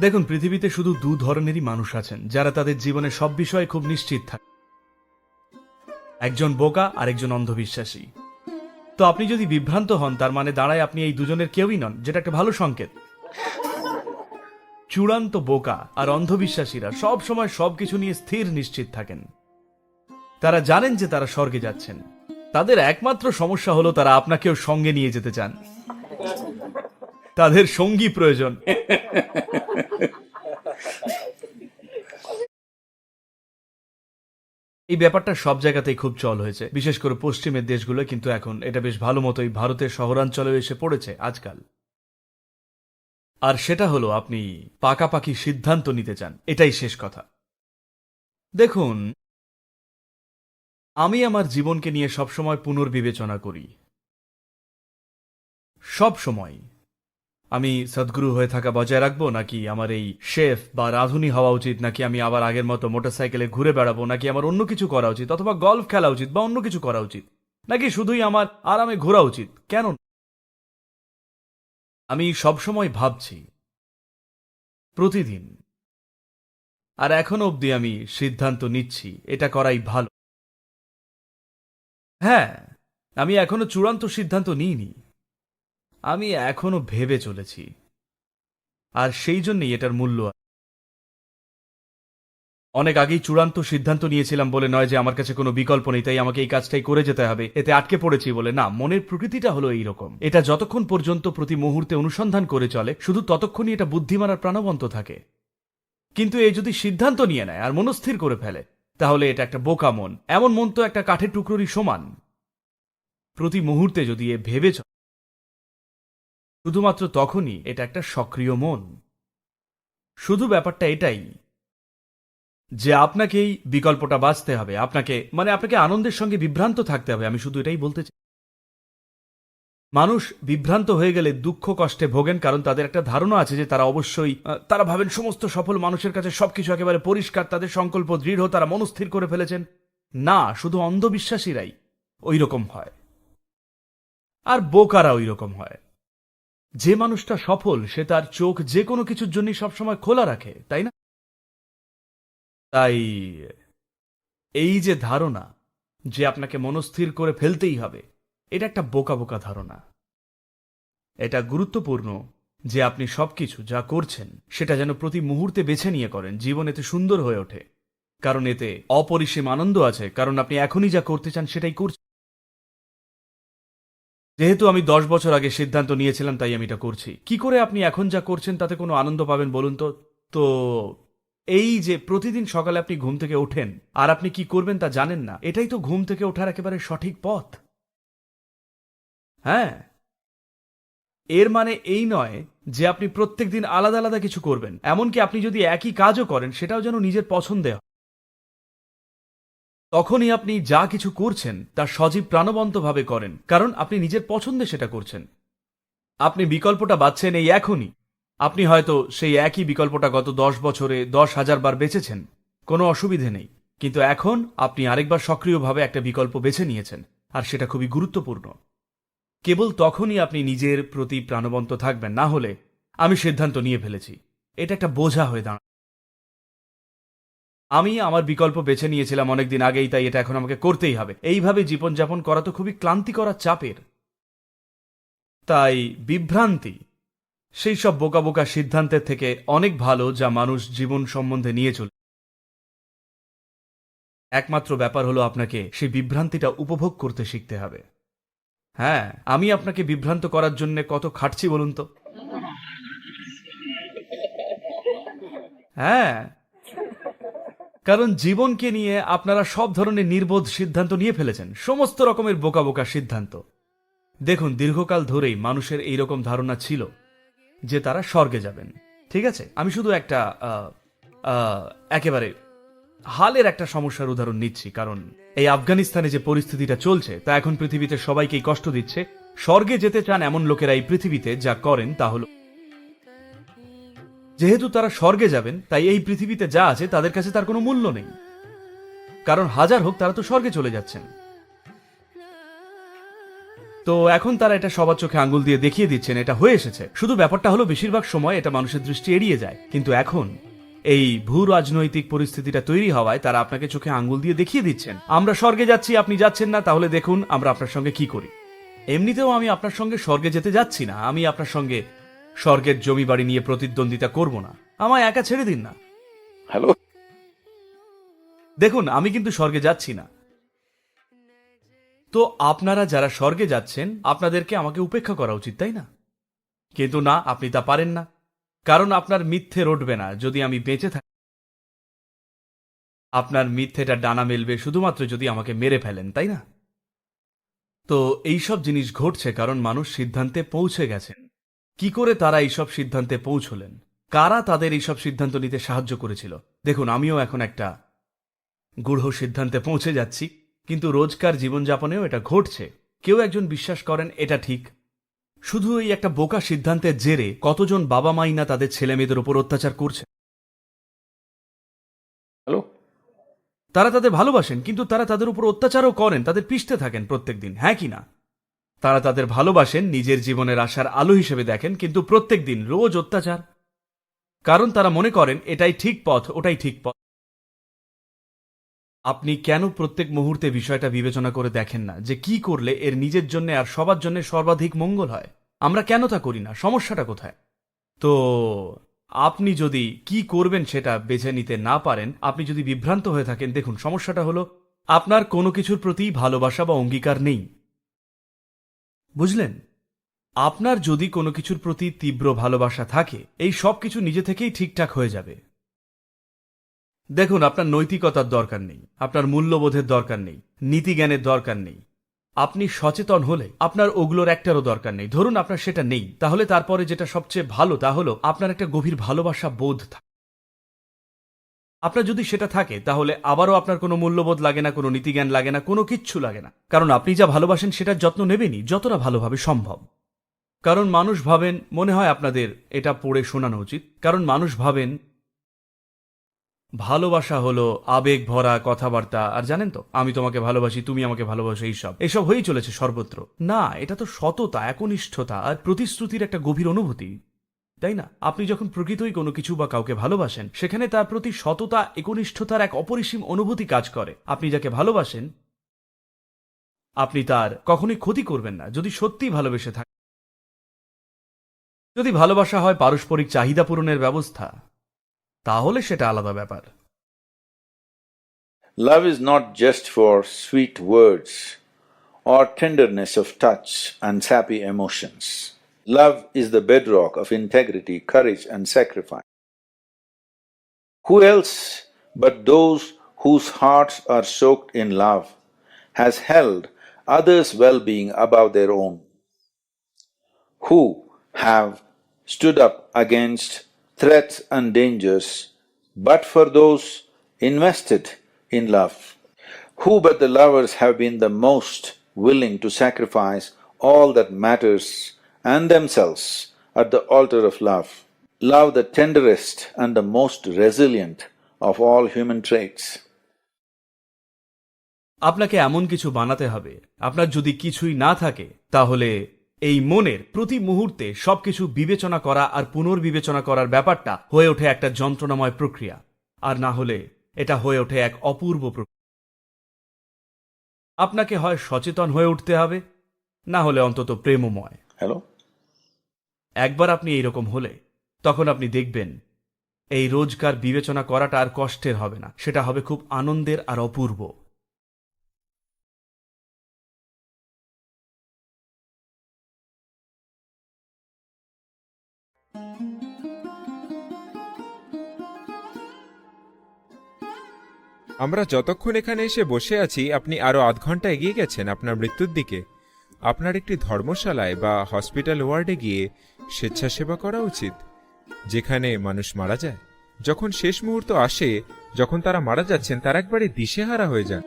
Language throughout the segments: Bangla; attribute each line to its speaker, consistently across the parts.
Speaker 1: দেখুন, পৃথিবীতে শুধু দু ধরনেরই মানুষ আছেন, যারা তাদের জীবনে সব বিষয়ে খুব নিশ্চিত থাকে একজন বোকা আর একজন অন্ধবিশ্বাসী। তো আপনি যদি বিভ্রান্ত হন, তার মানে দাঁড়ায় আপনি এই দুজনের কেউই নন, যেটা একটা ভালো সংকেত। চূড়ান্ত বোকা আর অন্ধবিশ্বাসীরা সব সময় সবকিছু নিয়ে স্থির নিশ্চিত থাকেন। তারা জানেন যে তারা স্বর্গে যাচ্ছেন। তাদের একমাত্র সমস্যা হলো তারা আপনাকেও সঙ্গে নিয়ে যেতে চান। তাদের সঙ্গী প্রয়োজন। এই ব্যাপারটা সব জায়গাতেই খুব চল হয়েছে। বিশেষ করে পশ্চিমের দেশগুলো কিন্তু এখন এটা বেশ ভালো মতোই ভারতের শহরাঞ্চলেও এসে পড়েছে আজকাল। আর সেটা হলো আপনি পাকাপাকি সিদ্ধান্ত নিতে চান, এটাই শেষ কথা। দেখুন, আমি আমার জীবনকে নিয়ে সবসময় পুনর্বিবেচনা করি। সব সময় আমি সদ্গুরু হয়ে থাকা বজায় রাখব নাকি আমার এই শেফ বা রাঁধুনি হওয়া উচিত? নাকি আমি আবার আগের মতো মোটরসাইকেলে ঘুরে বেড়াবো? নাকি আমার অন্য কিছু করা উচিত? অথবা গলফ খেলা উচিত বা অন্য কিছু করা উচিত? নাকি শুধুই আমার আরামে ঘোরা উচিত? কেন? আমি সবসময় ভাবছি, প্রতিদিন। আর এখনও অবধি আমি সিদ্ধান্ত নিচ্ছি, এটা করাই ভালো। হ্যাঁ আমি এখনও চূড়ান্ত সিদ্ধান্ত নিইনি। আমি এখনও ভেবে চলেছি। আর সেই জন্যই এটার মূল্য। অনেক আগেই চূড়ান্ত সিদ্ধান্ত নিয়েছিলাম বলে নয় যে আমার কাছে কোনো বিকল্প নেই, তাই আমাকে এই কাজটাই করে যেতে হবে। এতে আটকে পড়েছি বলে না, মনের প্রকৃতিটা হলো এইরকম। এটা যতক্ষণ পর্যন্ত প্রতি মুহূর্তে অনুসন্ধান করে চলে, শুধু ততক্ষণই এটা বুদ্ধিমান আর প্রাণবন্ত থাকে। কিন্তু এই যদি সিদ্ধান্ত নিয়ে নেয় আর মনস্থির করে ফেলে, তাহলে এটা একটা বোকা মন। এমন মন তো একটা কাঠের টুকরোরই সমান। প্রতি মুহূর্তে যদি এ ভেবে চলে শুধুমাত্র তখনই এটা একটা সক্রিয় মন। শুধু ব্যাপারটা এটাই যে আপনাকেই বিকল্পটা বাঁচতে হবে। আপনাকে মানে আপনাকে আনন্দের সঙ্গে বিভ্রান্ত থাকতে হবে, আমি শুধু এটাই বলতে চাই। মানুষ বিভ্রান্ত হয়ে গেলে দুঃখ কষ্টে ভোগেন কারণ তাদের একটা ধারণা আছে যে তারা অবশ্যই তারা ভাবেন সমস্ত সফল মানুষের কাছে সবকিছু একেবারে পরিষ্কার, তাদের সংকল্প দৃঢ়, তারা মনস্থির করে ফেলেছেন। না, শুধু অন্ধবিশ্বাসীরাই ওই রকম হয়। আর বোকারা ওই রকম হয়। যে মানুষটা সফল, সে তার চোখ যে কোনো কিছুর জন্য সবসময় খোলা রাখে, তাই না? তাই এই যে ধারণা যে আপনাকে মনস্থির করে ফেলতেই হবে, এটা একটা বোকা বোকা ধারণা। এটা গুরুত্বপূর্ণ যে আপনি সবকিছু যা করছেন, সেটা যেন প্রতি মুহূর্তে বেছে নিয়ে করেন, জীবন এতে সুন্দর হয়ে ওঠে। কারণ এতে অপরিসীম আনন্দ আছে, কারণ আপনি এখনই যা করতে চান সেটাই করছেন। যেহেতু আমি দশ বছর আগে সিদ্ধান্ত নিয়েছিলাম, তাই আমি এটা করছি। কি করে আপনি এখন যা করছেন, তাতে কোনো আনন্দ পাবেন বলুন তো? তো এই যে প্রতিদিন সকালে আপনি ঘুম থেকে ওঠেন, আর আপনি কি করবেন তা জানেন না? এটাই তো ঘুম থেকে ওঠার একেবারে সঠিক পথ। হ্যাঁ। এর মানে এই নয় যে আপনি প্রত্যেকদিন আলাদা আলাদা কিছু করবেন। এমনকি আপনি যদি একই কাজও করেন, সেটাও যেন নিজের পছন্দে হয়। তখনই আপনি যা কিছু করছেন, তা সজীব প্রাণবন্তভাবে করেন, কারণ আপনি নিজের পছন্দে সেটা করছেন। আপনি বিকল্পটা বাচ্ছেন এই এখনই। আপনি হয়তো সেই একই বিকল্পটা গত দশ বছরে দশ হাজার বার বেছেছেন কোনো অসুবিধে নেই। কিন্তু এখন আপনি আরেকবার সক্রিয়ভাবে একটা বিকল্প বেছে নিয়েছেন, আর সেটা খুবই গুরুত্বপূর্ণ। কেবল তখনই আপনি নিজের প্রতি প্রাণবন্ত থাকবেন, না হলে আমি সিদ্ধান্ত নিয়ে ফেলেছি। এটা একটা বোঝা হয়ে দাঁড়া আমি আমার বিকল্প বেছে নিয়েছিলাম অনেকদিন আগেই, তাই এটা এখন আমাকে করতেই হবে। এইভাবে জীবনযাপন করা তো খুবই ক্লান্তিকর চাপের। তাই বিভ্রান্তি, সেই সব বোকা বোকা সিদ্ধান্তের থেকে অনেক ভালো যা মানুষ জীবন সম্বন্ধে নিয়ে চলে। একমাত্র ব্যাপার হলো আপনাকে সেই বিভ্রান্তিটা উপভোগ করতে শিখতে হবে। হ্যাঁ আমি আপনাকে বিভ্রান্ত করার জন্য কত খাটছি বলুন তো? হ্যাঁ কারণ জীবনকে নিয়ে আপনারা সব ধরনের নির্বোধ সিদ্ধান্ত নিয়ে ফেলেছেন, সমস্ত রকমের বোকা বোকা সিদ্ধান্ত। দেখুন, দীর্ঘকাল ধরেই মানুষের এই রকম ধারণা ছিল যে তারা স্বর্গে যাবেন। ঠিক আছে? আমি শুধু একটা একেবারে হালের একটা সমস্যার উদাহরণ নিচ্ছি, কারণ এই আফগানিস্তানে যে পরিস্থিতিটা চলছে, তা এখন পৃথিবীতে সবাইকেই কষ্ট দিচ্ছে। স্বর্গে যেতে চান এমন লোকেরা এই পৃথিবীতে, যা করেন তা হল যেহেতু তারা স্বর্গে যাবেন, তাই এই পৃথিবীতে যা আছে তাদের কাছে তার কোনো মূল্য নেই। কারণ হাজার হোক, তারা তো স্বর্গে চলে যাচ্ছেন। তো এখন তারা এটা সবার চোখে আঙ্গুল দিয়ে দেখিয়ে দিচ্ছেন, এটা হয়ে এসেছে। শুধু ব্যাপারটা হলো, বেশিরভাগ সময় এটা মানুষের দৃষ্টি এড়িয়ে যায়। কিন্তু এখন এই ভূ রাজনৈতিক পরিস্থিতিটা তৈরি হওয়ায় তারা আপনাকে চোখে আঙ্গুল দিয়ে দেখিয়ে দিচ্ছেন। আমরা স্বর্গে যাচ্ছি, আপনি যাচ্ছেন না, তাহলে দেখুন আমরা আপনার সঙ্গে কি করি। এমনিতেও আমি আপনার সঙ্গে স্বর্গে যেতে যাচ্ছি না, আমি আপনার সঙ্গে স্বর্গের জমি বাড়ি নিয়ে প্রতিদ্বন্দ্বিতা করব না। আমায় একা ছেড়ে দিন না।
Speaker 2: হ্যালো?
Speaker 1: দেখুন আমি কিন্তু স্বর্গে যাচ্ছি না। তো আপনারা যারা স্বর্গে যাচ্ছেন আপনাদেরকে আমাকে উপেক্ষা করা উচিত তাই না? কিন্তু না আপনি তা পারেন না। কারণ আপনার মিথ্যে রটবে না যদি আমি বেঁচে থাকি। আপনার মিথ্যেটা ডানা মেলবে শুধুমাত্র যদি আমাকে মেরে ফেলেন তাই না? তো এইসব জিনিস ঘটছে কারণ মানুষ সিদ্ধান্তে পৌঁছে গেছেন। কি করে তারা এইসব সিদ্ধান্তে পৌঁছলেন? কারা তাদের এইসব সিদ্ধান্ত নিতে সাহায্য করেছিল? দেখুন আমিও এখন একটা গূঢ় সিদ্ধান্তে পৌঁছে যাচ্ছি কিন্তু রোজকার জীবনযাপনেও এটা ঘটছে। কেউ একজন বিশ্বাস করেন এটা ঠিক। শুধু এই একটা বোকা সিদ্ধান্তের জেরে কতজন বাবা মাই না তাদের ছেলে মেয়েদের উপর অত্যাচার করছে?
Speaker 2: হ্যালো?
Speaker 1: তারা তাদের ভালোবাসেন কিন্তু তারা তাদের উপর অত্যাচারও করেন তাদের পিষতে থাকেন প্রত্যেকদিন হ্যাঁ কি না? তারা তাদের ভালোবাসেন, নিজের জীবনের আশার আলো হিসেবে দেখেন, কিন্তু প্রত্যেক দিন রোজ অত্যাচার। কারণ তারা মনে করেন, এটাই ঠিক পথ, ওটাই ঠিক পথ। আপনি কেন প্রত্যেক মুহূর্তে বিষয়টা বিবেচনা করে দেখেন না, যে কি করলে এর নিজের জন্য আর সবার জন্য সর্বাধিক মঙ্গল হয়? আমরা কেন তা করি না? সমস্যাটা কোথায়? তো, আপনি যদি কি করবেন সেটা বেছে নিতে না পারেন, আপনি যদি বিভ্রান্ত হয়ে থাকেন, দেখুন, সমস্যাটা হলো, আপনার কোনো কিছুর প্রতি ভালোবাসা বা অঙ্গীকার নেই। বুঝলেন? আপনার যদি কোনো কিছুর প্রতি তীব্র ভালোবাসা থাকে, এই সব কিছু নিজে থেকেই ঠিকঠাক হয়ে যাবে। দেখুন, আপনার নৈতিকতার দরকার নেই, আপনার মূল্যবোধের দরকার নেই, নীতিজ্ঞানের দরকার নেই। আপনি সচেতন হলে আপনার ওগুলোর একটারও দরকার নেই। ধরুন আপনার সেটা নেই, তাহলে তারপরে যেটা সবচেয়ে ভালো, তা হলো আপনার একটা গভীর ভালোবাসা বোধ থাকে আপনার যদি সেটা থাকে, তাহলে আবারও আপনার কোনো মূল্যবোধ লাগে না, কোনো নীতিজ্ঞান লাগে না, কোনো কিচ্ছু লাগে না। কারণ আপনি যা ভালোবাসেন সেটার যত্ন নেবেনই, যতটা ভালোভাবে সম্ভব। কারণ মানুষ ভাবেন, মনে হয় আপনাদের এটা পড়ে শোনানো উচিত, কারণ মানুষ ভাবেন, ভালোবাসা হলো আবেগ ভরা কথাবার্তা। আর জানেন তো, আমি তোমাকে ভালোবাসি, তুমি আমাকে ভালোবাসো, এইসব। এসব হয়েই চলেছে সর্বত্র। না, এটা তো সততা, একনিষ্ঠতা আর প্রতিশ্রুতির একটা গভীর অনুভূতি। তাই না? আপনি যখন প্রকৃতই কোনো কিছু বা কাউকে ভালোবাসেন, সেখানে তার প্রতি সততা, একনিষ্ঠতার এক অপরিসীম অনুভূতি কাজ করে। আপনি যাকে ভালোবাসেন, আপনি তার কখনোই ক্ষতি করবেন না। যদি সত্যিই ভালোবেসে থাকেন যদি ভালোবাসা হয় পারস্পরিক চাহিদা পূরণের ব্যবস্থা, তাহলে সেটা আলাদা ব্যাপার।
Speaker 2: Love is not just for sweet words or tenderness of touch and sappy emotions. Love is the bedrock of integrity, courage, and sacrifice. Who else but those whose hearts are soaked in love has held others' well being above their own? Who have stood up against threats and dangers but for those invested in love? Who but the lovers have been the most willing to sacrifice all that matters and themselves at the altar of love? Love the tenderest and the most resilient of all human traits.
Speaker 1: আপনাকে এমন কিছু বানাতে হবে আপনার যদি কিছুই না থাকে তাহলে এই মনের প্রতি মুহূর্তে সবকিছু বিবেচনা করা আর পুনর্বিবেচনা করার ব্যাপারটা হয়ে ওঠে একটা যন্ত্রণাময় প্রক্রিয়া আর না হলে এটা হয়ে ওঠে এক অপূর্ব প্রক্রিয়া আপনাকে হয় সচেতন হয়ে উঠতে হবে না হলে অন্তত প্রেমময়
Speaker 2: Hello?
Speaker 1: একবার আপনি এইরকম হলে, তখন আপনি দেখবেন এই রোজকার বিবেচনা করাটা আর কষ্টের হবে না। সেটা হবে খুব আনন্দের আর অপূর্ব।
Speaker 3: আমরা যতক্ষণ এখানে এসে বসে আছি, আপনি আরও আধ ঘণ্টা এগিয়ে গেছেন আপনার মৃত্যুর দিকে। আপনার একটি ধর্মশালায় বা হসপিটাল ওয়ার্ডে গিয়ে স্বেচ্ছাসেবা করা উচিত। যেখানে মানুষ মারা যায়। যখন শেষ মুহূর্ত আসে, যখন তারা মারা যাচ্ছেন, তারা একবারে দিশেহারা হয়ে যান।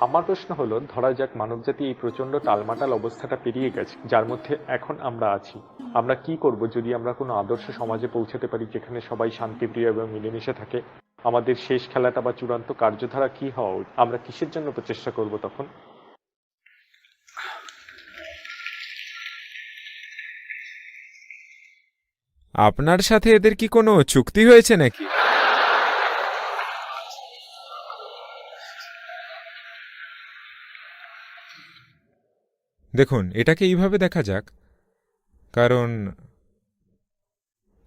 Speaker 4: আমার প্রশ্ন হলো, ধরা যাক মানবজাতি এই প্রচণ্ড টালমাটাল অবস্থাটা পেরিয়ে গেছে, যার মধ্যে এখন আমরা আছি। আমরা কি করব যদি আমরা কোনো আদর্শ সমাজে পৌঁছাতে পারি যেখানে সবাই শান্তিপ্রিয় এবং মিলেমিশে থাকে? আমাদের শেষ খেলাটা বা চূড়ান্ত কার্যধারা কি হওয়া? আমরা কিসের জন্য প্রচেষ্টা করব তখন?
Speaker 3: আপনার সাথে এদের কি কোনো চুক্তি হয়েছে নাকি? দেখুন, এটাকে এইভাবে দেখা যাক। কারণ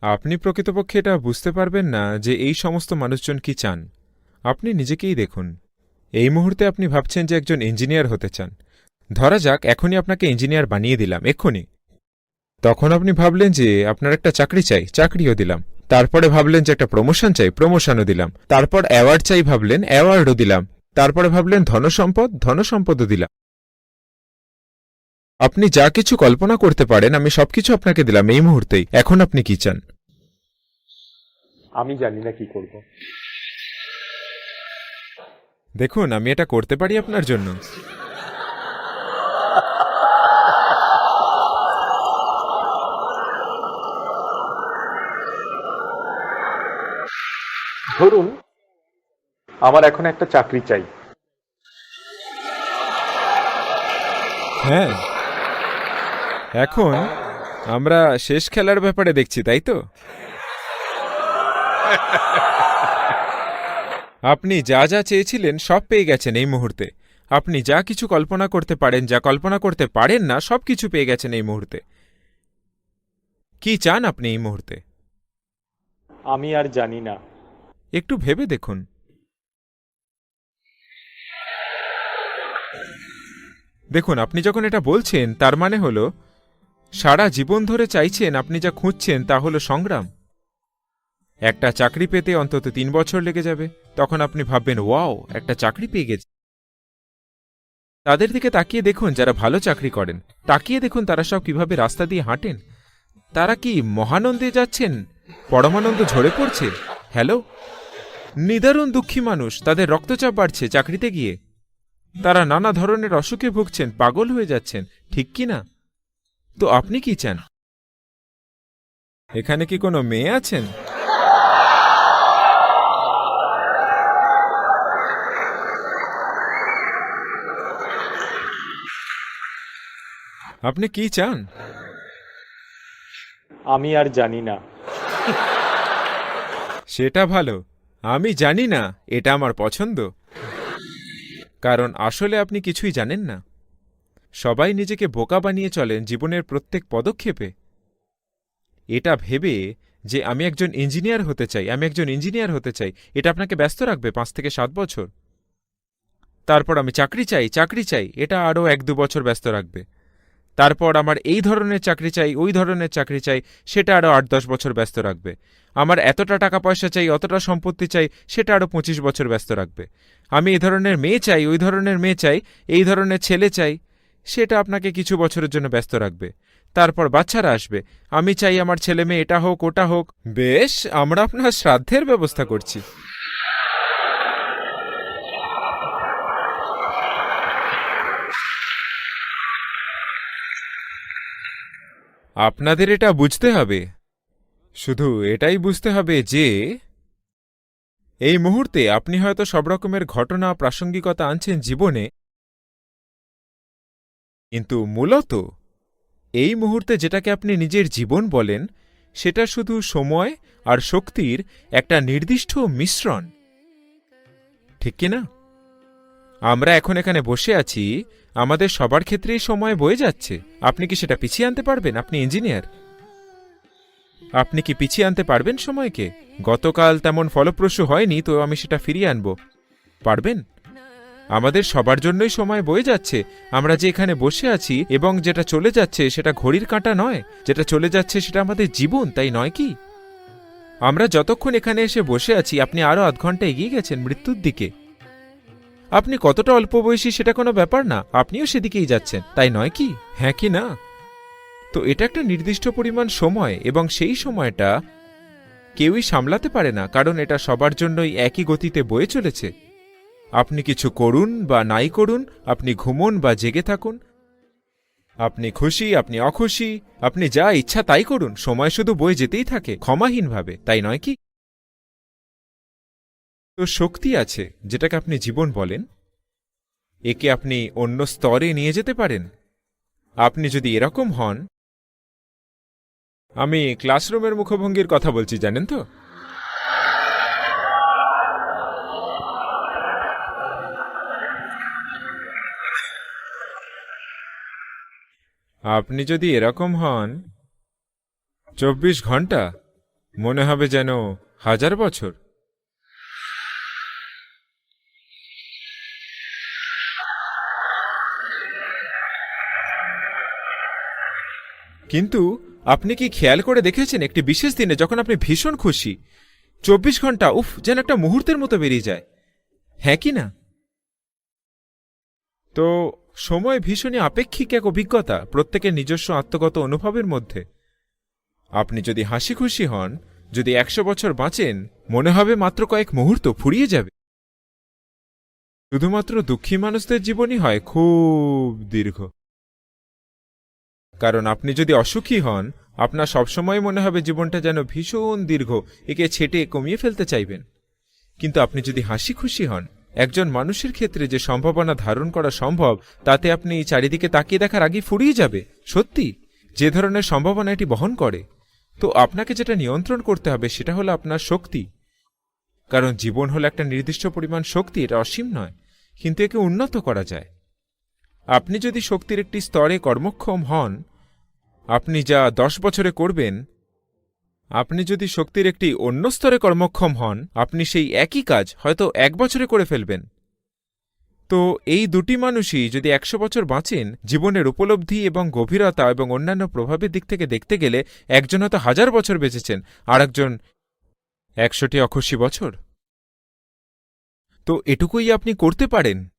Speaker 3: আপনি প্রকৃতপক্ষে এটা বুঝতে পারবেন না যে এই সমস্ত মানুষজন কি চান। আপনি নিজেকেই দেখুন। এই মুহূর্তে আপনি ভাবছেন যে একজন ইঞ্জিনিয়ার হতে চান। ধরা যাক, এখনই আপনাকে ইঞ্জিনিয়ার বানিয়ে দিলাম, এক্ষুনি। তখন আপনি ভাবলেন যে আপনার একটা চাকরি চাই চাকরিও দিলাম। তারপরে ভাবলেন যে একটা প্রমোশন চাই প্রমোশনও দিলাম। তারপর অ্যাওয়ার্ড চাই ভাবলেন অ্যাওয়ার্ডও দিলাম। তারপরে ভাবলেন ধনসম্পদ ধনসম্পদও দিলাম। আপনি যা কিছু কল্পনা করতে পারেন আমি সবকিছু আপনাকে দিলাম এই মুহূর্তেই। এখন আপনি কি চান?
Speaker 4: আমি জানি না কি করব।
Speaker 3: দেখুন আমি এটা করতে পারি আপনার জন্য।
Speaker 4: ধরুন আমার এখন একটা চাকরি চাই।
Speaker 3: হ্যাঁ। এখন আমরা শেষ খেলার ব্যাপারে দেখছি তাই তো? আপনি যা যা চেয়েছিলেন সব পেয়ে গেছেন এই মুহূর্তে। আপনি যা কিছু কল্পনা করতে পারেন যা কল্পনা করতে পারেন না সব কিছু পেয়ে গেছেন এই মুহূর্তে। কি চান আপনি এই মুহূর্তে?
Speaker 4: আমি আর জানি না।
Speaker 3: একটু ভেবে দেখুন। দেখুন, আপনি যখন এটা বলছেন, তার মানে হলো, সারা জীবন ধরে চাইছেন, আপনি যা খুঁজছেন, তা হলো সংগ্রাম। একটা চাকরি পেতে অন্তত তিন বছর লেগে যাবে। তখন আপনি ভাববেন, ওয়াও, একটা চাকরি পেয়ে গেছে। তাদের দিকে তাকিয়ে দেখুন, যারা ভালো চাকরি করেন। তাকিয়ে দেখুন, তারা সব কীভাবে রাস্তা দিয়ে হাঁটেন। তারা কি মহানন্দে যাচ্ছেন? পরমানন্দ ঝরে পড়ছে? হ্যালো? নিদারুণ দুঃখী মানুষ তাদের রক্তচাপ বাড়ছে চাকরিতে গিয়ে। তারা নানা ধরনের অসুখে ভুগছেন পাগল হয়ে যাচ্ছেন ঠিক কি না? তো আপনি কি চান? এখানে কি কোনো মেয়ে আছেন? আপনি কি চান?
Speaker 4: আমি আর জানি না।
Speaker 3: সেটা ভালো। আমি জানি না, এটা আমার পছন্দ। কারণ আসলে আপনি কিছুই জানেন না। সবাই নিজেকে বোকা বানিয়ে চলেন জীবনের প্রত্যেক পদক্ষেপে। এটা ভেবে যে আমি একজন ইঞ্জিনিয়ার হতে চাই, আমি একজন ইঞ্জিনিয়ার হতে চাই, এটা আপনাকে ব্যস্ত রাখবে পাঁচ থেকে সাত বছর। তারপর আমি চাকরি চাই চাকরি চাই, এটা আরও এক দু বছর ব্যস্ত রাখবে। তারপর আমার এই ধরনের চাকরি চাই, ওই ধরনের চাকরি চাই, সেটা আরও আট দশ বছর ব্যস্ত রাখবে। আমার এতটা টাকা পয়সা চাই, অতটা সম্পত্তি চাই, সেটা আরও পঁচিশ বছর ব্যস্ত রাখবে। আমি এই ধরনের মেয়ে চাই, ওই ধরনের মেয়ে চাই, এই ধরনের ছেলে চাই, সেটা আপনাকে কিছু বছরের জন্য ব্যস্ত রাখবে। তারপর বাচ্চারা আসবে, আমি চাই আমার ছেলে মেয়ে এটা হোক, ওটা হোক। বেশ, আমরা আপনার শ্রাদ্ধের ব্যবস্থা করছি। আপনাদের এটা বুঝতে হবে। শুধু এটাই বুঝতে হবে যে, এই মুহূর্তে আপনি হয়তো সব রকমের ঘটনা, প্রাসঙ্গিকতা আনছেন জীবনে। কিন্তু মূলত, এই মুহূর্তে যেটাকে আপনি নিজের জীবন বলেন, সেটা শুধু সময় আর শক্তির একটা নির্দিষ্ট মিশ্রণ। ঠিক কি না? আমরা এখন এখানে বসে আছি আমাদের সবার ক্ষেত্রেই সময় বয়ে যাচ্ছে। আপনি কি সেটা পিছিয়ে আনতে পারবেন? আপনি ইঞ্জিনিয়ার। আপনি কি পিছিয়ে আনতে পারবেন সময়কে? গতকাল তেমন ফলপ্রসূ হয়নি, তো আমি সেটা ফিরিয়ে আনব। পারবেন? আমাদের সবার জন্যই সময় বয়ে যাচ্ছে। আমরা যে এখানে বসে আছি এবং যেটা চলে যাচ্ছে সেটা ঘড়ির কাঁটা নয়। যেটা চলে যাচ্ছে সেটা আমাদের জীবন, তাই নয় কি? আমরা যতক্ষণ এখানে এসে বসে আছি, আপনি আরও আধ ঘণ্টা এগিয়ে গেছেন মৃত্যুর দিকে। আপনি কতটা অল্প বয়সী সেটা কোনো ব্যাপার না, আপনিও সেদিকেই যাচ্ছেন, তাই নয় কি? হ্যাঁ কি না? তো এটা একটা নির্দিষ্ট পরিমাণ সময় এবং সেই সময়টা কেউই সামলাতে পারে না, কারণ এটা সবার জন্যই একই গতিতে বয়ে চলেছে। আপনি কিছু করুন বা নাই করুন, আপনি ঘুমন বা জেগে থাকুন। আপনি খুশি, আপনি অখুশি, আপনি যা ইচ্ছা তাই করুন, সময় শুধু বয়ে যেতেই থাকে, ক্ষমাহীনভাবে, তাই নয় কি? তো শক্তি আছে, যেটাকে আপনি জীবন বলেন। একে আপনি অন্য স্তরে নিয়ে যেতে পারেন। আপনি যদি এরকম হন, আমি ক্লাসরুমের মুখভঙ্গির কথা বলছি, জানেন তো? আপনি যদি এরকম হন, চব্বিশ ঘণ্টা, মনে হবে যেন হাজার বছর। কিন্তু আপনি কি খেয়াল করে দেখেছেন একটি বিশেষ দিনে যখন আপনি ভীষণ খুশি, চব্বিশ ঘণ্টা, উফ, যেন একটা মুহূর্তের মতো বেরিয়ে যায়। হ্যাঁ কি না? তো সময় ভীষণই আপেক্ষিক এক অভিজ্ঞতা প্রত্যেকের নিজস্ব আত্মগত অনুভবের মধ্যে। আপনি যদি হাসি খুশি হন, যদি একশো বছর বাঁচেন, মনে হবে মাত্র কয়েক মুহূর্ত ফুরিয়ে যাবে। শুধুমাত্র দুঃখী মানুষদের জীবনই হয় খুব দীর্ঘ। কারণ আপনি যদি অসুখী হন, আপনার সবসময় মনে হবে জীবনটা যেন ভীষণ দীর্ঘ, একে ছেটে কমিয়ে ফেলতে চাইবেন। কিন্তু আপনি যদি হাসি খুশি হন, একজন মানুষের ক্ষেত্রে যে সম্ভাবনা ধারণ করা সম্ভব, তাতে আপনি চারিদিকে তাকিয়ে দেখার আগে ফুরিয়ে যাবে, সত্যি? যে ধরনের সম্ভাবনা এটি বহন করে। তো আপনাকে যেটা নিয়ন্ত্রণ করতে হবে, সেটা হলো আপনার শক্তি। কারণ জীবন হলো একটা নির্দিষ্ট পরিমাণ শক্তি, এটা অসীম নয়, কিন্তু একে উন্নত করা যায়। আপনি যদি শক্তির একটি স্তরে কর্মক্ষম হন, আপনি যা দশ বছরে করবেন, আপনি যদি শক্তির একটি অন্য স্তরে কর্মক্ষম হন, আপনি সেই একই কাজ হয়তো এক বছরে করে ফেলবেন। তো এই দুটি মানুষই যদি একশো বছর বাঁচেন, জীবনের উপলব্ধি এবং গভীরতা এবং অন্যান্য প্রভাবের দিক থেকে দেখতে গেলে একজন হয়তো হাজার বছর বেঁচেছেন আর একজন একশোটি অখুশি বছর। তো এটুকুই আপনি করতে পারেন।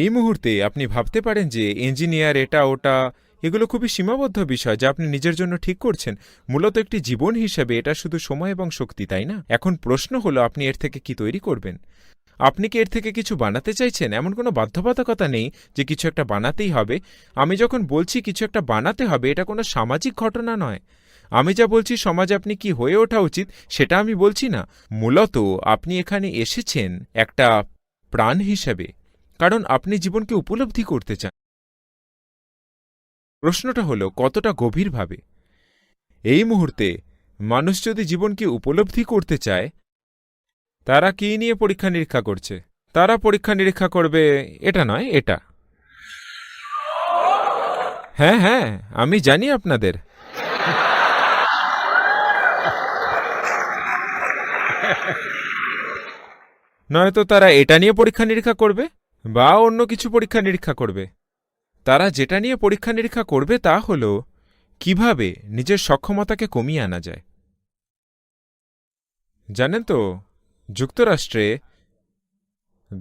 Speaker 3: এই মুহূর্তে আপনি ভাবতে পারেন যে ইঞ্জিনিয়ার এটা, ওটা, এগুলো খুবই সীমাবদ্ধ বিষয় যা আপনি নিজের জন্য ঠিক করছেন। মূলত একটি জীবন হিসেবে এটা শুধু সময় এবং শক্তি, তাই না? এখন প্রশ্ন হলো, আপনি এর থেকে কি তৈরি করবেন? আপনি কি এর থেকে কিছু বানাতে চাইছেন? এমন কোনো বাধ্যবাধকতা নেই যে কিছু একটা বানাতেই হবে। আমি যখন বলছি কিছু একটা বানাতে হবে, এটা কোনো সামাজিক ঘটনা নয়। আমি যা বলছি, সমাজে আপনি কি হয়ে ওঠা উচিত, সেটা আমি বলছি না। মূলত আপনি এখানে এসেছেন একটা প্রাণ হিসেবে। কারণ আপনি জীবনকে উপলব্ধি করতে চান। প্রশ্নটা হলো, কতটা গভীরভাবে? এই মুহূর্তে মানুষ যদি জীবনকে উপলব্ধি করতে চায়, তারা কি নিয়ে পরীক্ষা নিরীক্ষা করছে? তারা পরীক্ষা নিরীক্ষা করবে, এটা নয়, এটা। হ্যাঁ হ্যাঁ আমি জানি আপনাদের। নয়তো তারা এটা নিয়ে পরীক্ষা নিরীক্ষা করবে? বা অন্য কিছু পরীক্ষা নিরীক্ষা করবে। তারা যেটা নিয়ে পরীক্ষা নিরীক্ষা করবে তা হল, কীভাবে নিজের সক্ষমতাকে কমিয়ে আনা যায়। জানেন তো, যুক্তরাষ্ট্রে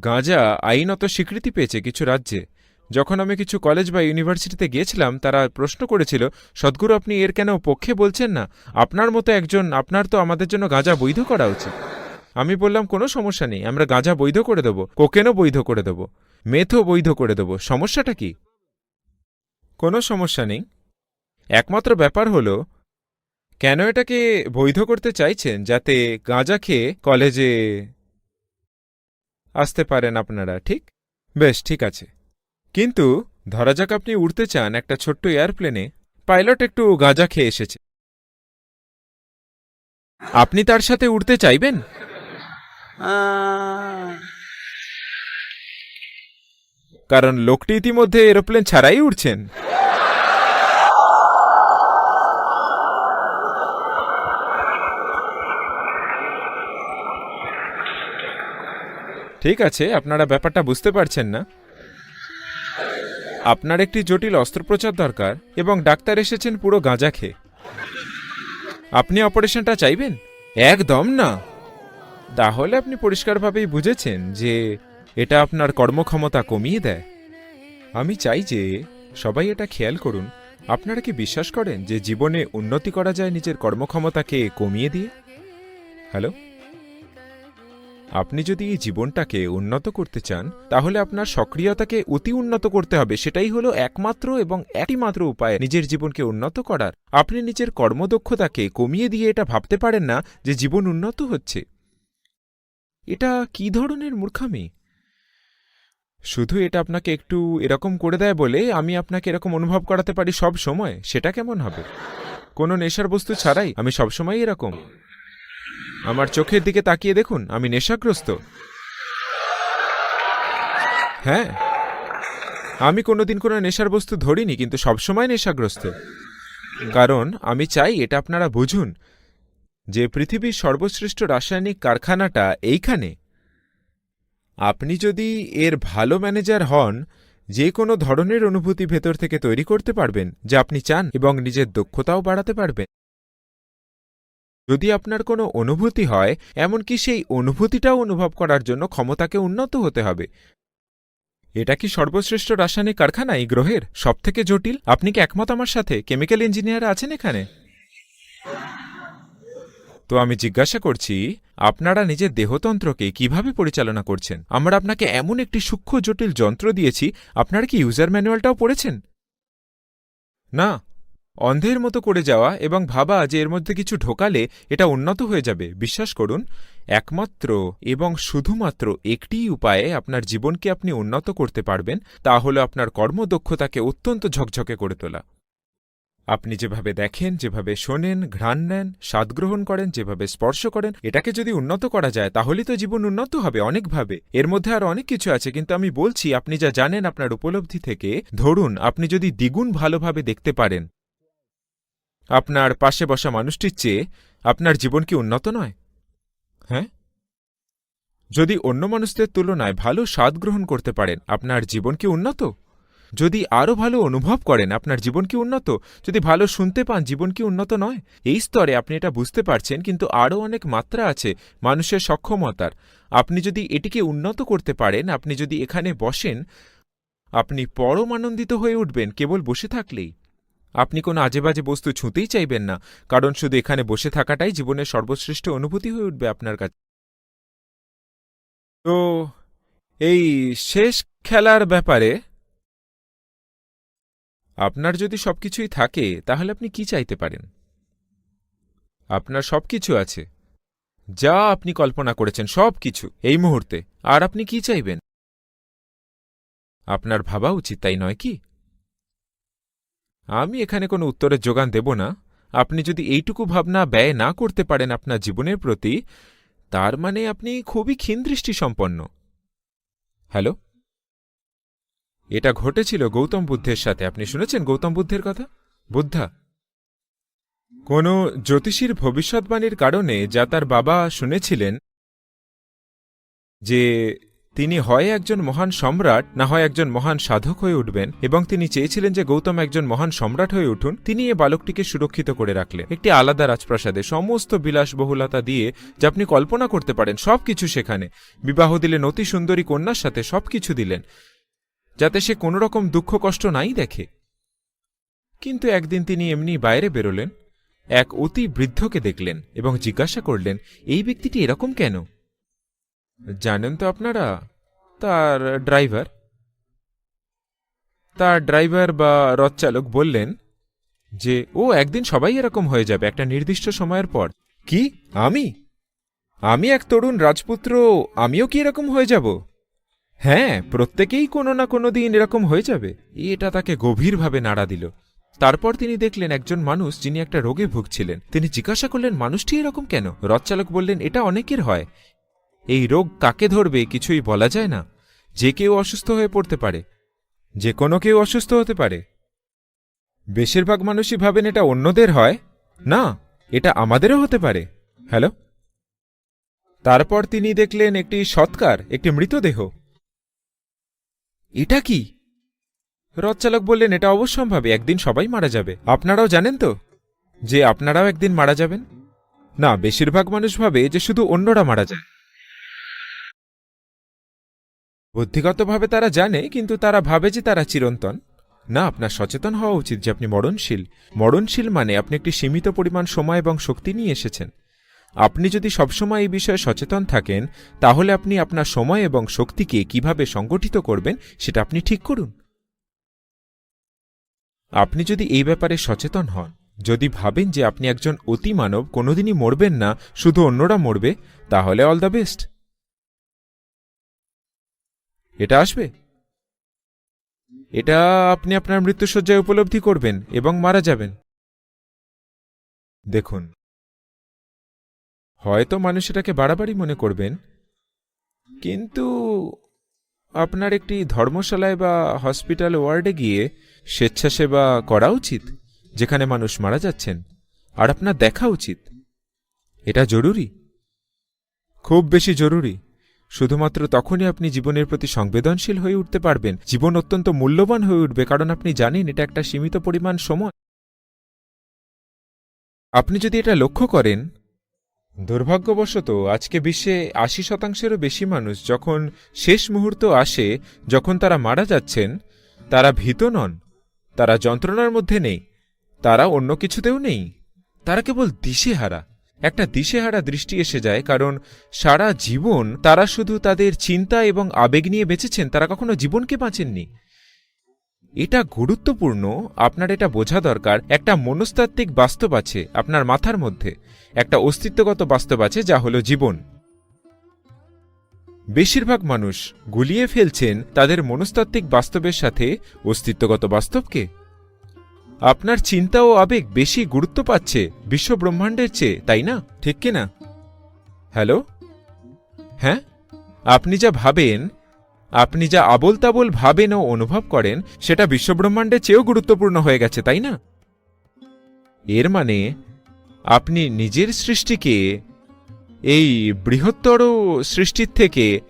Speaker 3: গাঁজা আইনত স্বীকৃতি পেয়েছে কিছু রাজ্যে। যখন আমি কিছু কলেজ বা ইউনিভার্সিটিতে গিয়েছিলাম, তারা প্রশ্ন করেছিল, সদ্গুরু, আপনি এর কেন পক্ষে বলছেন না? আপনার মতো একজন, আপনার তো আমাদের জন্য গাঁজা বৈধ করা উচিত। আমি বললাম, কোনো সমস্যা নেই, আমরা গাঁজা বৈধ করে দেব, কোকেনও বৈধ করে দেব, মেথও বৈধ করে দেব, সমস্যাটা কি? কোনো সমস্যা নেই। একমাত্র ব্যাপার হলো, কেন এটাকে বৈধ করতে চাইছেন যাতে গাঁজা খেয়ে কলেজে আসতে পারেন আপনারা, ঠিক? বেশ, ঠিক আছে। কিন্তু ধরা যাক আপনি উড়তে চান একটা ছোট্ট এয়ারপ্লেনে, পাইলট একটু গাঁজা খেয়ে এসেছে। আপনি তার সাথে উড়তে চাইবেন? কারণ লোকটি ইতিমধ্যে এরোপ্লেন ছাড়াই উঠছেন ঠিক আছে, আপনারা ব্যাপারটা বুঝতে পারছেন না। আপনার একটি জটিল অস্ত্রোপচার দরকার এবং ডাক্তার এসেছেন পুরো গাঁজা খেয়ে। আপনি অপারেশনটা চাইবেন? একদম না। তাহলে আপনি পরিষ্কারভাবেই বুঝেছেন যে এটা আপনার কর্মক্ষমতা কমিয়ে দেয়। আমি চাই যে সবাই এটা খেয়াল করুন। আপনারা কি বিশ্বাস করেন যে জীবনে উন্নতি করা যায় নিজের কর্মক্ষমতাকে কমিয়ে দিয়ে? হ্যালো? আপনি যদি এই জীবনটাকে উন্নত করতে চান, তাহলে আপনার সক্রিয়তাকে অতি উন্নত করতে হবে। সেটাই হলো একমাত্র এবং একটিমাত্র উপায় নিজের জীবনকে উন্নত করার। আপনি নিজের কর্মদক্ষতাকে কমিয়ে দিয়ে এটা ভাবতে পারেন না যে জীবন উন্নত হচ্ছে। এটা কি ধরনের মূর্খামি? শুধু এটা আপনাকে একটু এরকম করে দেয় বলে আমি আপনাকে এরকম অনুভব করাতে পারি সব সময়, সেটা কেমন হবে? কোনো নেশার বস্তু ছাড়াই আমি সবসময় এরকম। আমার চোখের দিকে তাকিয়ে দেখুন, আমি নেশাগ্রস্ত। হ্যাঁ আমি কোনোদিন কোনো নেশার বস্তু ধরিনি, কিন্তু সবসময় নেশাগ্রস্ত। কারণ আমি চাই এটা আপনারা বুঝুন যে পৃথিবীর সর্বশ্রেষ্ঠ রাসায়নিক কারখানাটা এইখানে। আপনি যদি এর ভালো ম্যানেজার হন, যে কোনো ধরনের অনুভূতি ভেতর থেকে তৈরি করতে পারবেন, যা আপনি চান এবং নিজের দক্ষতাও বাড়াতে পারবেন। যদি আপনার কোনো অনুভূতি হয়, এমনকি সেই অনুভূতিটাও অনুভব করার জন্য ক্ষমতাকে উন্নত হতে হবে। এটা কি সর্বশ্রেষ্ঠ রাসায়নিক কারখানা এই গ্রহের? সবথেকে জটিল? আপনি কি একমত আমার সাথে? কেমিক্যাল ইঞ্জিনিয়ার আছেন এখানে? তো আমি জিজ্ঞাসা করছি, আপনারা নিজের দেহতন্ত্রকে কীভাবে পরিচালনা করছেন? আমরা আপনাকে এমন একটি সূক্ষ্ম জটিল যন্ত্র দিয়েছি, আপনারা কি ইউজার ম্যানুয়ালটাও পড়েছেন? না। অন্ধের মতো করে যাওয়া এবং ভাবা যে এর মধ্যে কিছু ঢোকালে এটা উন্নত হয়ে যাবে, বিশ্বাস করুন। একমাত্র এবং শুধুমাত্র একটিই উপায়ে আপনার জীবনকে আপনি উন্নত করতে পারবেন, তা হল আপনার কর্মদক্ষতাকে অত্যন্ত ঝকঝকে করে তোলা। আপনি যেভাবে দেখেন, যেভাবে শোনেন, ঘ্রাণ নেন, স্বাদ গ্রহণ করেন, যেভাবে স্পর্শ করেন, এটাকে যদি উন্নত করা যায়, তাহলেই তো জীবন উন্নত হবে অনেকভাবে। এর মধ্যে আর অনেক কিছু আছে, কিন্তু আমি বলছি, আপনি যা জানেন আপনার উপলব্ধি থেকে, ধরুন, আপনি যদি দ্বিগুণ ভালোভাবে দেখতে পারেন, আপনার পাশে বসা মানুষটির চেয়ে আপনার জীবন কি উন্নত নয়? হ্যাঁ? যদি অন্য মানুষদের তুলনায় ভালো স্বাদ গ্রহণ করতে পারেন, আপনার জীবন কি উন্নত? যদি আরও ভালো অনুভব করেন, আপনার জীবন কি উন্নত? যদি ভালো শুনতে পান, জীবন কি উন্নত নয়? এই স্তরে আপনি এটা বুঝতে পারছেন, কিন্তু আরও অনেক মাত্রা আছে মানুষের সক্ষমতার। আপনি যদি এটিকে উন্নত করতে পারেন, আপনি যদি এখানে বসেন, আপনি পরম আনন্দিত হয়ে উঠবেন, কেবল বসে থাকলেই। আপনি কোনো আজেবাজে বস্তু ছুঁতেই চাইবেন না, কারণ শুধু এখানে বসে থাকাটাই জীবনের সর্বশ্রেষ্ঠ অনুভূতি হয়ে উঠবে আপনার কাছে। তো, এই শেষ খেলার ব্যাপারে আপনার যদি সবকিছুই থাকে, তাহলে আপনি কি চাইতে পারেন? আপনার সবকিছু আছে। যা আপনি কল্পনা করেছেন, সবকিছু, এই মুহূর্তে। আর আপনি কি চাইবেন? আপনার ভাবা উচিত, তাই নয় কি? আমি এখানে কোনো উত্তরের যোগান দেব না। আপনি যদি এইটুকু ভাবনা ব্যয় না করতে পারেন আপনার জীবনের প্রতি, তার মানে আপনি খুবই ক্ষীণদৃষ্টি সম্পন্ন হ্যালো? এটা ঘটেছিল গৌতম বুদ্ধের সাথে। আপনি শুনেছেন গৌতম বুদ্ধের কথা? বুদ্ধা। কোনো জ্যোতিষীর ভবিষ্যৎবাণীর কারণে যা তার বাবা শুনেছিলেন যে তিনি হয় একজন মহান সম্রাট, না হয় একজন মহান সাধক হয়ে উঠবেন, এবং তিনি চেয়েছিলেন যে গৌতম একজন মহান সম্রাট হয়ে উঠুন, তিনি এ বালকটিকে সুরক্ষিত করে রাখলেন। একটি আলাদা রাজপ্রাসাদে সমস্ত বিলাসবহুলতা দিয়ে যা আপনি কল্পনা করতে পারেন সব কিছু সেখানে। বিবাহ দিলেন অতি সুন্দরী কন্যার সাথে সব কিছু দিলেন। যাতে সে কোনো রকম দুঃখ কষ্ট নাই দেখে। কিন্তু একদিন তিনি এমনি বাইরে বেরোলেন, এক অতি বৃদ্ধকে দেখলেন এবং জিজ্ঞাসা করলেন, এই ব্যক্তিটি এরকম কেন? জানেন তো আপনারা, তার ড্রাইভার। তার ড্রাইভার বা রথচালক বললেন যে, ও একদিন সবাই এরকম হয়ে যাবে একটা নির্দিষ্ট সময়ের পর। কি? আমি? আমি এক তরুণ রাজপুত্র, আমিও কি এরকম হয়ে যাব? হ্যাঁ প্রত্যেকেই কোনো না কোনো দিন এরকম হয়ে যাবে। এটা তাকে গভীরভাবে নাড়া দিল। তারপর তিনি দেখলেন একজন মানুষ যিনি একটা রোগে ভুগছিলেন। তিনি জিজ্ঞাসা করলেন, মানুষটি এরকম কেন? রথচালক বললেন, এটা অনেকের হয়। এই রোগ কাকে ধরবে কিছুই বলা যায় না। যে কেউ অসুস্থ হয়ে পড়তে পারে। যে কোনো কেউ অসুস্থ হতে পারে। বেশিরভাগ মানুষই ভাবেন এটা অন্যদের হয়। না, এটা আমাদেরও হতে পারে। হ্যালো? তারপর তিনি দেখলেন একটি সৎকার, একটি মৃতদেহ। এটা কি? রথচালক বললেন, এটা অবশ্যম্ভাবী, একদিন সবাই মারা যাবে। আপনারাও জানেন তো যে আপনারাও একদিন মারা যাবেন? না, বেশিরভাগ মানুষ ভাবে যে শুধু অন্যরা মারা যায়। বুদ্ধিগতভাবে তারা জানে, কিন্তু তারা ভাবে যে তারা চিরন্তন। না, আপনার সচেতন হওয়া উচিত যে আপনি মরণশীল। মরণশীল মানে আপনি একটি সীমিত পরিমাণ সময় এবং শক্তি নিয়ে এসেছেন। আপনি যদি সবসময় এই বিষয়ে সচেতন থাকেন, তাহলে আপনি আপনার সময় এবং শক্তিকে কীভাবে সংগঠিত করবেন সেটা আপনি ঠিক করুন। আপনি যদি এই ব্যাপারে সচেতন হন, যদি ভাবেন যে আপনি একজন অতিমানব, কোনোদিনই মরবেন না, শুধু অন্যরা মরবে, তাহলে অল দ্য বেস্ট। এটা আসবে। এটা আপনি আপনার মৃত্যুসজ্জায় উপলব্ধি করবেন এবং মারা যাবেন। দেখুন হয়তো মানুষ এটাকে বাড়াবাড়ি মনে করবেন। কিন্তু আপনার একটি ধর্মশালায় বা হসপিটাল ওয়ার্ডে গিয়ে স্বেচ্ছাসেবা করা উচিত, যেখানে মানুষ মারা যাচ্ছেন, আর আপনার দেখা উচিত। এটা জরুরি? খুব বেশি জরুরি। শুধুমাত্র তখনই আপনি জীবনের প্রতি সংবেদনশীল হয়ে উঠতে পারবেন। জীবন অত্যন্ত মূল্যবান হয়ে উঠবে, কারণ আপনি জানেন এটা একটা সীমিত পরিমাণ সময়। আপনি যদি এটা লক্ষ্য করেন দুর্ভাগ্যবশত, আজকে বিশ্বে আশি শতাংশেরও বেশি মানুষ যখন শেষ মুহূর্ত আসে, যখন তারা মারা যাচ্ছেন, তারা ভীত নন। তারা যন্ত্রণার মধ্যে নেই। তারা অন্য কিছুতেও নেই। তারা কেবল দিশেহারা। একটা দিশেহারা দৃষ্টি এসে যায়, কারণ সারা জীবন তারা শুধু তাদের চিন্তা এবং আবেগ নিয়ে বেঁচেছেন। তারা কখনো জীবনকে বাঁচেননি। এটা গুরুত্বপূর্ণ, আপনার এটা বোঝা দরকার, একটা মনস্তাত্ত্বিক বাস্তব আছে আপনার মাথার মধ্যে, একটা অস্তিত্বগত বাস্তব আছে যা হলো জীবন। বেশিরভাগ মানুষ গুলিয়ে ফেলছেন তাদের মনস্তাত্ত্বিক বাস্তবের সাথে অস্তিত্বগত বাস্তবকে। আপনার চিন্তা ও আবেগ বেশি গুরুত্ব পাচ্ছে বিশ্ব ব্রহ্মাণ্ডের চেয়ে, তাই না? ঠিক কিনা? হ্যালো? হ্যাঁ? আপনি যা ভাবেন আপনি যা আবল তাবল ভাবেন ও অনুভব করেন, সেটা বিশ্বব্রহ্মাণ্ডের চেয়েও গুরুত্বপূর্ণ হয়ে গেছে, তাই না? এর মানে আপনি নিজের সৃষ্টিকে, এই বৃহত্তর সৃষ্টির থেকে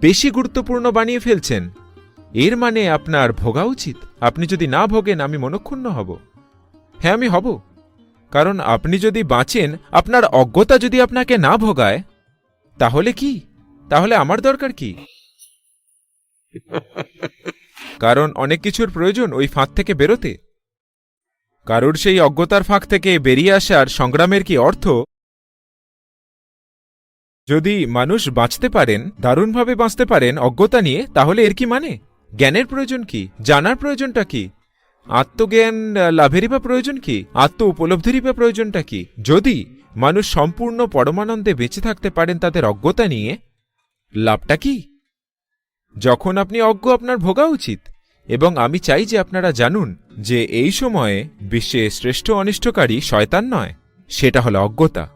Speaker 3: বেশি গুরুত্বপূর্ণ বানিয়ে ফেলছেন। এর মানে আপনার ভোগা উচিত। আপনি যদি না ভোগেন, আমি মনক্ষুণ্ণ হব। হ্যাঁ আমি হব। কারণ আপনি যদি বাঁচেন, আপনার অজ্ঞতা যদি আপনাকে না ভোগায়, তাহলে কি? তাহলে আমার দরকার কি? কারণ অনেক কিছুর প্রয়োজন ওই ফাঁক থেকে বেরোতে। কারুর সেই অজ্ঞতার ফাঁক থেকে বেরিয়ে আসার সংগ্রামের কি অর্থ? যদি মানুষ বাঁচতে পারেন, দারুণভাবে বাঁচতে পারেন অজ্ঞতা নিয়ে, তাহলে এর কি মানে? জ্ঞানের প্রয়োজন কি? জানার প্রয়োজনটা কি? আত্মজ্ঞান লাভেরই বা প্রয়োজন কি? আত্ম উপলব্ধিরই বা প্রয়োজনটা কি? যদি মানুষ সম্পূর্ণ পরমানন্দে বেঁচে থাকতে পারেন তাদের অজ্ঞতা নিয়ে, লাভটা কি? যখন আপনি অজ্ঞ, আপনার ভোগা উচিত। এবং আমি চাই যে আপনারা জানুন যে এই সময়ে বিশ্বে শ্রেষ্ঠ অনিষ্টকারী শয়তান নয়, সেটা হলো অজ্ঞতা।